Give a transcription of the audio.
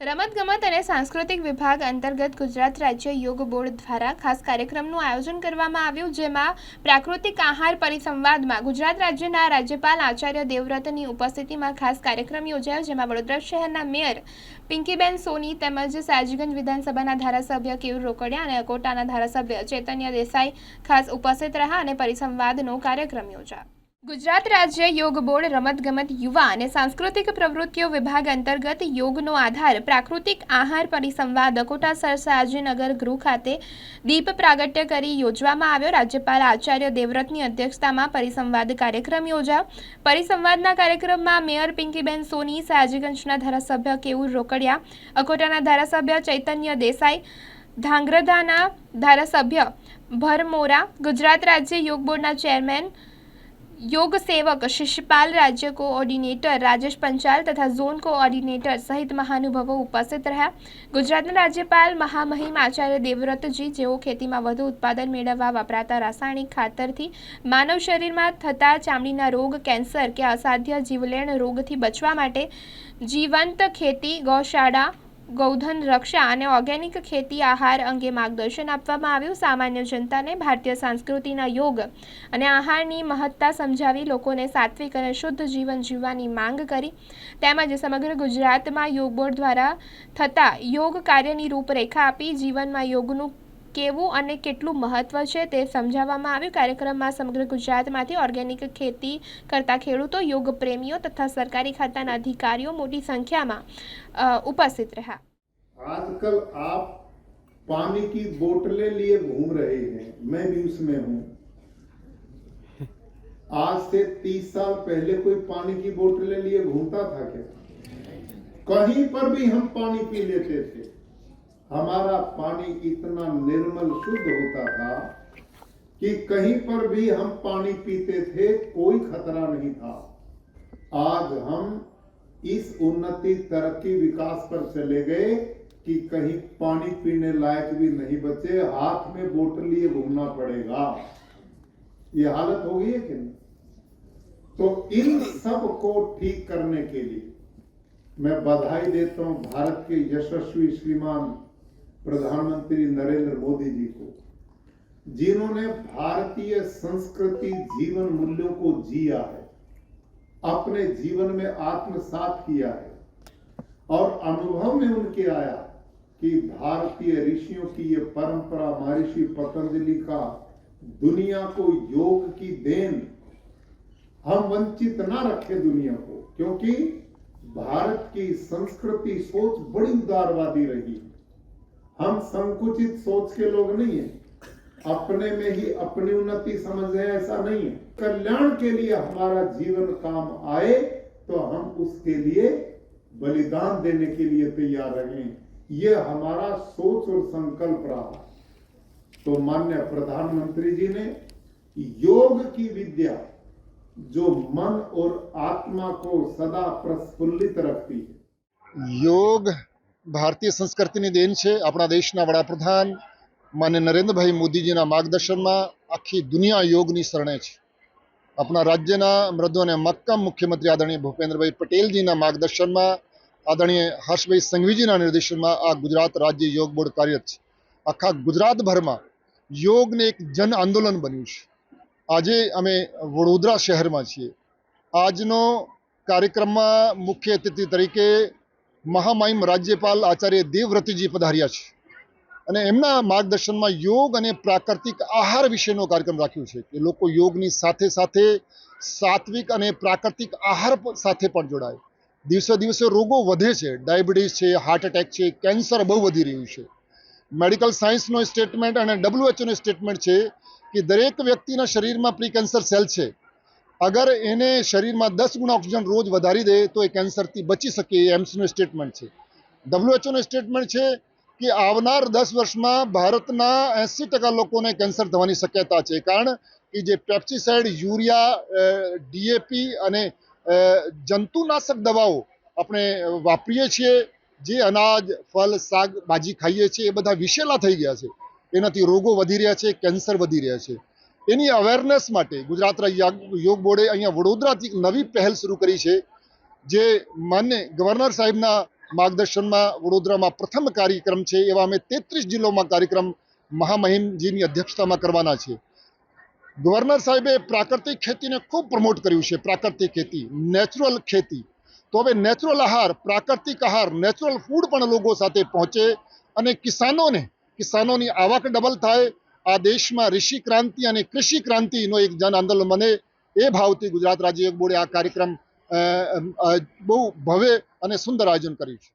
રમતગમત અને સાંસ્કૃતિક વિભાગ અંતર્ગત ગુજરાત રાજ્ય યોગ બોર્ડ દ્વારા ખાસ કાર્યક્રમનું આયોજન કરવામાં આવ્યું, જેમાં પ્રાકૃતિક આહાર પરિસંવાદમાં ગુજરાત રાજ્યના રાજ્યપાલ આચાર્ય દેવવ્રતની ઉપસ્થિતિમાં ખાસ કાર્યક્રમ યોજાયો, જેમાં વડોદરા શહેરના મેયર પિંકીબેન સોની તેમજ સાજગંજ વિધાનસભાના ધારાસભ્ય કેયુર રોકડિયા અને અકોટાના ધારાસભ્ય ચૈતન્ય દેસાઈ ખાસ ઉપસ્થિત રહ્યા અને પરિસંવાદનો કાર્યક્રમ યોજાયો. ગુજરાત રાજ્ય યોગ બોર્ડ રમતગમત યુવા અને સાંસ્કૃતિક પ્રવૃત્તિઓ વિભાગ અંતર્ગત યોગનો આધાર પ્રાકૃતિક આહાર પરિસંવાદ અકોટા સરસાજીનગર ગૃહ ખાતે દીપ પ્રાગટ્ય કરી યોજવામાં આવ્યો. રાજ્યપાલ આચાર્ય દેવવ્રતની અધ્યક્ષતામાં પરિસંવાદ કાર્યક્રમ યોજાયો. પરિસંવાદના કાર્યક્રમમાં મેયર પિંકીબેન સોની સયાજીગંજના ધારાસભ્ય કેવું રોકડિયા, અકોટાના ધારાસભ્ય ચૈતન્ય દેસાઈ ધાંગ્રધાના ધારાસભ્ય ભરમોરા, ગુજરાત રાજ્ય યોગ બોર્ડના ચેરમેન યોગ સેવક શિષ્યપાલ રાજ્ય કોઓર્ડિનેટર રાજેશ પંચાલ તથા ઝોન કોઓર્ડિનેટર સહિત મહાનુભાવો ઉપસ્થિત રહ્યા. ગુજરાતના રાજ્યપાલ મહામહિમ આચાર્ય દેવવ્રતજી જેઓ ખેતીમાં વધુ ઉત્પાદન મેળવવા વપરાતા રાસાયણિક ખાતરથી માનવ શરીરમાં થતા ચામડીના રોગ, કેન્સર કે અસાધ્ય જીવલેણ રોગથી બચવા માટે જીવંત ખેતી ગૌશાળા ગૌધન રક્ષા અને ઓર્ગેનિક ખેતી આહાર અંગે માર્ગદર્શન આપવામાં આવ્યું. સામાન્ય જનતાને ભારતીય સંસ્કૃતિના યોગ અને આહારની મહત્તા સમજાવી લોકોને સાત્વિક અને શુદ્ધ જીવન જીવવાની માંગ કરી. તેમજ સમગ્ર ગુજરાતમાં યોગ બોર્ડ દ્વારા થતા યોગ કાર્યની રૂપરેખા આપી જીવનમાં યોગનું કેવું અને કેટલું મહત્વ છે તે સમજાવવામાં આવ્યું કાર્યક્રમમાં સમગ્ર ગુજરાતમાંથી ઓર્ગેનિક ખેતી કરતા ખેડૂતો યોગ પ્રેમીઓ તથા સરકારી ખાતાના અધિકારીઓ મોટી સંખ્યામાં અ, ઉપસ્થિત રહ્યા आजकल आप पानी की बोतलें लिए घूम रहे हैं मैं भी उसमें हूं आज से तीस साल पहले कोई पानी की बोतलें लिए घूमता था क्या कहीं पर भी हम पानी पी लेते थे हमारा पानी इतना निर्मल शुद्ध होता था कि कहीं पर भी हम पानी पीते थे, कोई खतरा नहीं था। आज हम इस उन्नति, तरक्की, विकास पर चले गए कि कहीं पानी पीने लायक भी नहीं बचे, हाथ में बोतल लिए घूमना पड़ेगा। ये हालत हो गई है कि नहीं तो इन सबको ठीक करने के लिए मैं बधाई देता हूँ भारत के यशस्वी श्रीमान प्रधानमंत्री नरेंद्र मोदी जी को, जिन्होंने भारतीय संस्कृति जीवन मूल्यों को जिया है, अपने जीवन में आत्मसात किया है, और अनुभव में उनके आया कि भारतीय ऋषियों की ये परंपरा महर्षि पतंजलि का दुनिया को योग की देन हम वंचित ना रखें दुनिया को, क्योंकि भारत की संस्कृति सोच बड़ी उदारवादी रही हम संकुचित सोच के लोग नहीं है। अपने में ही अपनी उन्नति समझ रहे ऐसा नहीं है। कल्याण के लिए हमारा जीवन काम आए तो हम उसके लिए बलिदान देने के लिए तैयार रहे ये हमारा सोच और संकल्प रहा। तो मान्य प्रधानमंत्री जी ने योग की विद्या जो मन और आत्मा को सदा प्रस्फुल्लित रखती है। યોગ ભારતીય સંસ્કૃતિની દેન છે. આપણા દેશના વડાપ્રધાન માન્ય નરેન્દ્રભાઈ મોદીજીના માર્ગદર્શનમાં આખી દુનિયા યોગની શરણે છે. આપણા રાજ્યના મૃદુ અને મક્કમ મુખ્યમંત્રી આદરણીય ભૂપેન્દ્રભાઈ પટેલજીના માર્ગદર્શનમાં આદરણીય હર્ષભાઈ સંઘવીજીના નિર્દેશનમાં આ ગુજરાત રાજ્ય યોગ બોર્ડ કાર્યરત છે. આખા ગુજરાતભરમાં યોગને એક જન આંદોલન બન્યું છે. આજે અમે વડોદરા શહેરમાં છીએ. આજનો કાર્યક્રમમાં મુખ્ય અતિથિ તરીકે મહામહિમ રાજ્યપાલ આચાર્ય દેવવ્રતજી પધાર્યા છે. અને એમના માર્ગદર્શનમાં યોગ અને પ્રાકૃતિક આહાર વિશેનો કાર્યક્રમ રાખ્યો છે. કે લોકો યોગની સાથે સાથે સાત્વિક અને પ્રાકૃતિક આહાર સાથે પણ જોડાય. દિવસે દિવસે રોગો વધે છે. ડાયાબિટીસ છે હાર્ટ એટેક છે કેન્સર બહુ વધી રહ્યું છે. મેડિકલ સાયન્સનો સ્ટેટમેન્ટ અને ડબ્લ્યુએચઓનો સ્ટેટમેન્ટ છે કે દરેક વ્યક્તિના શરીરમાં પ્રી કેન્સર સેલ છે. અગર એને શરીરમાં દસ ગુણા ઓક્સિજન રોજ વધારી દે તો એ કેન્સરથી બચી શકે એ એમ્સનું સ્ટેટમેન્ટ છે. ડબ્લ્યુએચઓનું સ્ટેટમેન્ટ છે કે આવનાર દસ વર્ષમાં ભારતના એંસી ટકા લોકોને કેન્સર થવાની શક્યતા છે. કારણ કે જે પેપ્સિસાઇડ, યુરિયા ડીએપી અને જંતુનાશક દવાઓ આપણે વાપરીએ છીએ, જે અનાજ ફળ શાકભાજી ખાઈએ છીએ, એ બધા વિશેલા થઈ ગયા છે. એનાથી રોગો વધી રહ્યા છે, કેન્સર વધી રહ્યા છે. એની અવેરનેસ માટે ગુજરાત યોગ બોર્ડે અહીંયા વડોદરાથી એક નવી પહેલ શરૂ કરી છે, જે માન્ય ગવર્નર સાહેબના માર્ગદર્શનમાં વડોદરામાં પ્રથમ કાર્યક્રમ છે, એવા અમે તેત્રીસ જિલ્લાઓમાં કાર્યક્રમ મહામહિમજીની અધ્યક્ષતામાં કરવાના છે. ગવર્નર સાહેબે પ્રાકૃતિક ખેતીને ખૂબ પ્રમોટ કર્યું છે, પ્રાકૃતિક ખેતી નેચરલ ખેતી. તો હવે નેચરલ આહાર, પ્રાકૃતિક આહાર નેચરલ ફૂડ પણ લોકો સાથે પહોંચે અને કિસાનોને, કિસાનોની આવક ડબલ થાય આ દેશમાં ઋષિ ક્રાંતિ અને કૃષિ ક્રાંતિનો એક જન આંદોલન બને એ ભાવથી ગુજરાત રાજ્ય યોગ બોર્ડે આ કાર્યક્રમ બહુ ભવ્ય અને સુંદર આયોજન કર્યું છે.